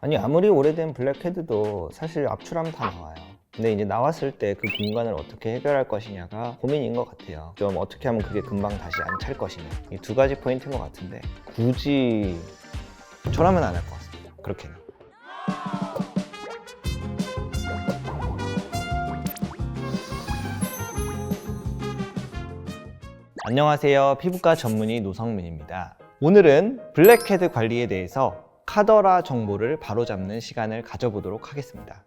아니 아무리 오래된 블랙헤드도 사실 압출하면 다 나와요. 근데 이제 나왔을 때 그 공간을 어떻게 해결할 것이냐가 고민인 것 같아요. 좀 어떻게 하면 그게 금방 다시 안 찰 것이냐. 이 두 가지 포인트인 것 같은데 굳이 저라면 안 할 것 같습니다. 그렇게는. 안녕하세요. 피부과 전문의 노성민입니다. 오늘은 블랙헤드 관리에 대해서 카더라 정보를 바로잡는 시간을 가져보도록 하겠습니다.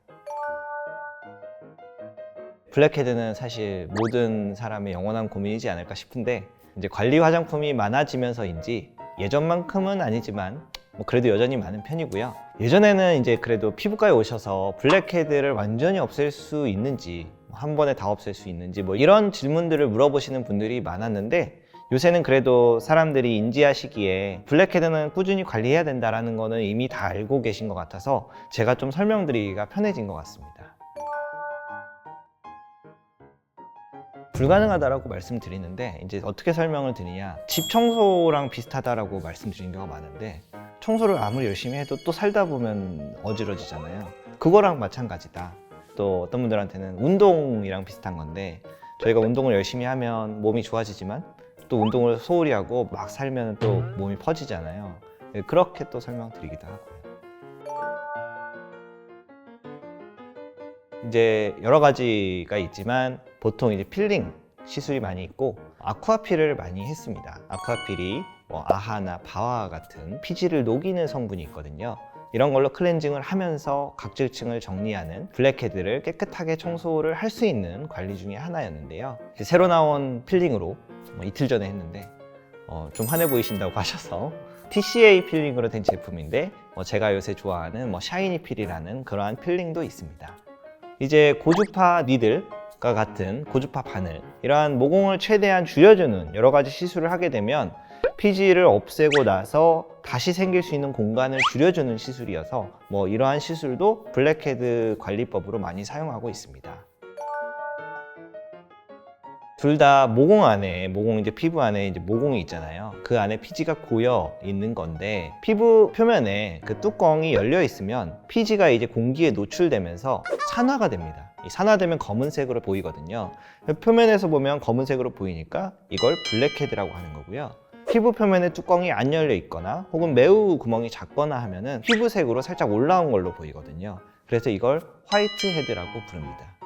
블랙헤드는 사실 모든 사람의 영원한 고민이지 않을까 싶은데 이제 관리 화장품이 많아지면서인지 예전만큼은 아니지만 뭐 그래도 여전히 많은 편이고요. 예전에는 이제 그래도 피부과에 오셔서 블랙헤드를 완전히 없앨 수 있는지 뭐한 번에 다 없앨 수 있는지 뭐 이런 질문들을 물어보시는 분들이 많았는데 요새는 그래도 사람들이 인지하시기에 블랙헤드는 꾸준히 관리해야 된다라는 거는 이미 다 알고 계신 것 같아서 제가 좀 설명드리기가 편해진 것 같습니다. 불가능하다라고 말씀드리는데 이제 어떻게 설명을 드리냐? 집 청소랑 비슷하다라고 말씀드린 경우가 많은데 청소를 아무리 열심히 해도 또 살다 보면 어지러지잖아요. 그거랑 마찬가지다. 또 어떤 분들한테는 운동이랑 비슷한 건데 저희가 운동을 열심히 하면 몸이 좋아지지만 또 운동을 소홀히 하고 막 살면 또 몸이 퍼지잖아요 그렇게 또 설명드리기도 하고요 이제 여러 가지가 있지만 보통 이제 필링 시술이 많이 있고 아쿠아필을 많이 했습니다. 아쿠아필이 뭐 아하나 바와 같은 피지를 녹이는 성분이 있거든요. 이런 걸로 클렌징을 하면서 각질층을 정리하는 블랙헤드를 깨끗하게 청소를 할 수 있는 관리 중에 하나였는데요. 새로 나온 필링으로 뭐 이틀 전에 했는데 어, 좀 환해 보이신다고 하셔서 TCA 필링으로 된 제품인데 뭐 제가 요새 좋아하는 뭐 샤이니 필이라는 그러한 필링도 있습니다. 이제 고주파 니들 과 같은 고주파 바늘 이러한 모공을 최대한 줄여주는 여러 가지 시술을 하게 되면 피지를 없애고 나서 다시 생길 수 있는 공간을 줄여주는 시술이어서 뭐 이러한 시술도 블랙헤드 관리법으로 많이 사용하고 있습니다. 둘 다 모공 안에 모공 이제 피부 안에 이제 모공이 있잖아요. 그 안에 피지가 고여 있는 건데 피부 표면에 그 뚜껑이 열려 있으면 피지가 이제 공기에 노출되면서 산화가 됩니다. 이 산화되면 검은색으로 보이거든요. 표면에서 보면 검은색으로 보이니까 이걸 블랙헤드라고 하는 거고요. 피부 표면에 뚜껑이 안 열려 있거나 혹은 매우 구멍이 작거나 하면은 피부색으로 살짝 올라온 걸로 보이거든요. 그래서 이걸 화이트 헤드라고 부릅니다.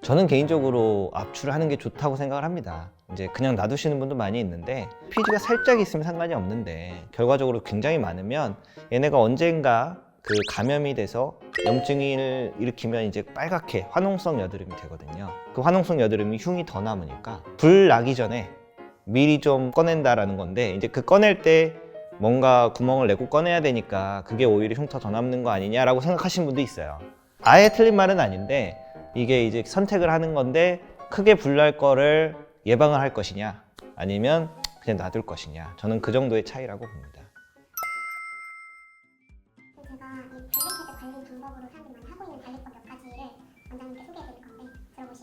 저는 개인적으로 압출을 하는 게 좋다고 생각을 합니다. 이제 그냥 놔두시는 분도 많이 있는데 피지가 살짝 있으면 상관이 없는데 결과적으로 굉장히 많으면 얘네가 언젠가 그 감염이 돼서 염증을 일으키면 이제 빨갛게 화농성 여드름이 되거든요. 그 화농성 여드름이 흉이 더 남으니까 불 나기 전에 미리 좀 꺼낸다라는 건데 이제 그 꺼낼 때 뭔가 구멍을 내고 꺼내야 되니까 그게 오히려 흉터 더 남는 거 아니냐라고 생각하시는 분도 있어요. 아예 틀린 말은 아닌데 이게 이제 선택을 하는 건데 크게 불 날 거를 예방을 할 것이냐 아니면 그냥 놔둘 것이냐 저는 그 정도의 차이라고 봅니다.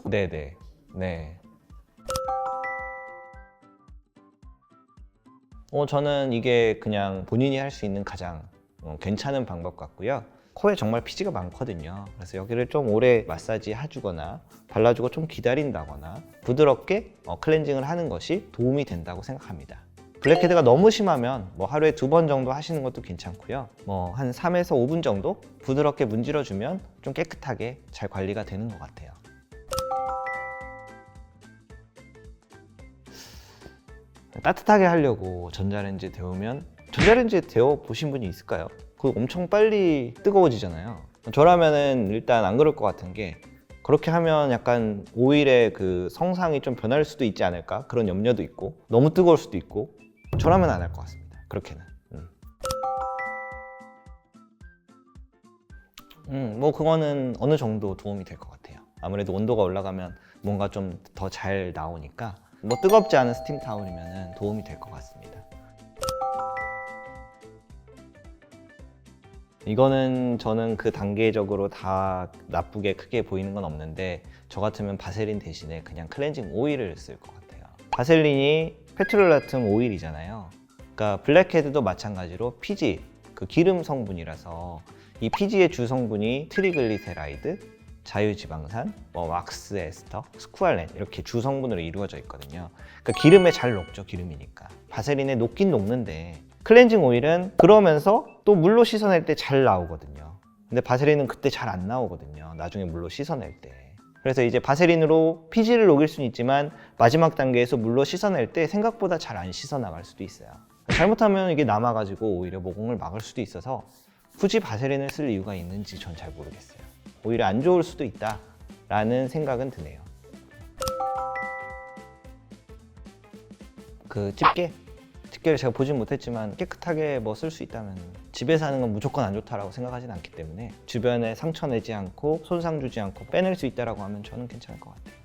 네네 네. 어 저는 이게 그냥 본인이 할 수 있는 가장 어, 괜찮은 방법 같고요. 코에 정말 피지가 많거든요. 그래서 여기를 좀 오래 마사지 해주거나 발라주고 좀 기다린다거나 부드럽게 어, 클렌징을 하는 것이 도움이 된다고 생각합니다. 블랙헤드가 너무 심하면 뭐 하루에 두 번 정도 하시는 것도 괜찮고요. 뭐 한 3에서 5분 정도 부드럽게 문질러주면 좀 깨끗하게 잘 관리가 되는 것 같아요. 따뜻하게 하려고 전자레인지 데우면 전자레인지에 데워 보신 분이 있을까요? 그거 엄청 빨리 뜨거워지잖아요. 저라면은 일단 안 그럴 것 같은 게 그렇게 하면 약간 오일의 그 성상이 좀 변할 수도 있지 않을까 그런 염려도 있고 너무 뜨거울 수도 있고 저라면 안 할 것 같습니다. 그렇게는. 음. 음, 뭐 그거는 어느 정도 도움이 될 것 같아요. 아무래도 온도가 올라가면 뭔가 좀 더 잘 나오니까 뭐 뜨겁지 않은 스팀 타올이면 도움이 될 것 같습니다. 이거는 저는 그 단계적으로 다 나쁘게 크게 보이는 건 없는데 저 같으면 바세린 대신에 그냥 클렌징 오일을 쓸 것 같아요. 바셀린이 페트롤라툼 오일이잖아요. 그러니까 블랙헤드도 마찬가지로 피지, 그 기름 성분이라서 이 피지의 주 성분이 트리글리세라이드, 자유지방산, 뭐 왁스 에스터, 스쿠알렌 이렇게 주 성분으로 이루어져 있거든요. 그러니까 기름에 잘 녹죠, 기름이니까. 바세린에 녹긴 녹는데 클렌징 오일은 그러면서 또 물로 씻어낼 때 잘 나오거든요. 근데 바세린은 그때 잘 안 나오거든요. 나중에 물로 씻어낼 때. 그래서 이제 바세린으로 피지를 녹일 수는 있지만 마지막 단계에서 물로 씻어낼 때 생각보다 잘 안 씻어 나갈 수도 있어요. 잘못하면 이게 남아가지고 오히려 모공을 막을 수도 있어서 굳이 바세린을 쓸 이유가 있는지 전 잘 모르겠어요. 오히려 안 좋을 수도 있다라는 생각은 드네요. 그 집게 집게를 제가 보진 못했지만 깨끗하게 뭐 쓸 수 있다면 집에서 하는 건 무조건 안 좋다라고 생각하진 않기 때문에 주변에 상처 내지 않고 손상 주지 않고 빼낼 수 있다라고 하면 저는 괜찮을 것 같아요.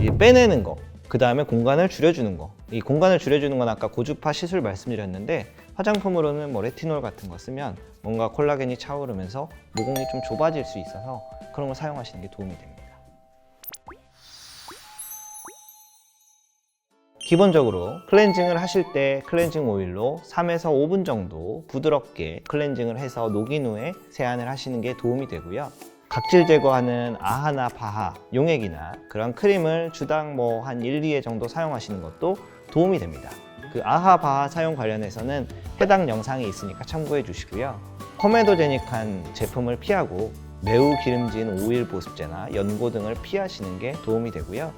이 빼내는 거, 그 다음에 공간을 줄여주는 거. 이 공간을 줄여주는 건 아까 고주파 시술 말씀드렸는데 화장품으로는 뭐 레티놀 같은 거 쓰면 뭔가 콜라겐이 차오르면서 모공이 좀 좁아질 수 있어서 그런 거 사용하시는 게 도움이 됩니다. 기본적으로 클렌징을 하실 때 클렌징 오일로 3에서 5분 정도 부드럽게 클렌징을 해서 녹인 후에 세안을 하시는 게 도움이 되고요. 각질 제거하는 아하나 바하, 용액이나 그런 크림을 주당 뭐 한 1, 2회 정도 사용하시는 것도 도움이 됩니다. 그 아하 바하 사용 관련해서는 해당 영상이 있으니까 참고해 주시고요. 코메도제닉한 제품을 피하고 매우 기름진 오일 보습제나 연고 등을 피하시는 게 도움이 되고요.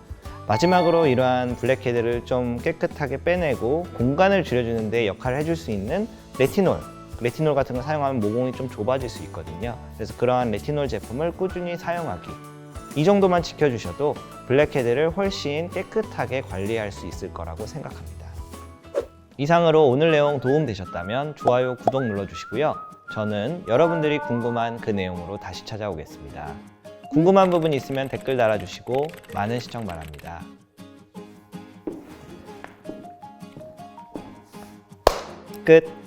마지막으로 이러한 블랙헤드를 좀 깨끗하게 빼내고 공간을 줄여주는 데 역할을 해줄 수 있는 레티놀 레티놀 같은 거 사용하면 모공이 좀 좁아질 수 있거든요 그래서 그러한 레티놀 제품을 꾸준히 사용하기 이 정도만 지켜주셔도 블랙헤드를 훨씬 깨끗하게 관리할 수 있을 거라고 생각합니다 이상으로 오늘 내용 도움되셨다면 좋아요, 구독 눌러주시고요 저는 여러분들이 궁금한 그 내용으로 다시 찾아오겠습니다 궁금한 부분 있으면 댓글 달아주시고 많은 시청 바랍니다. 끝.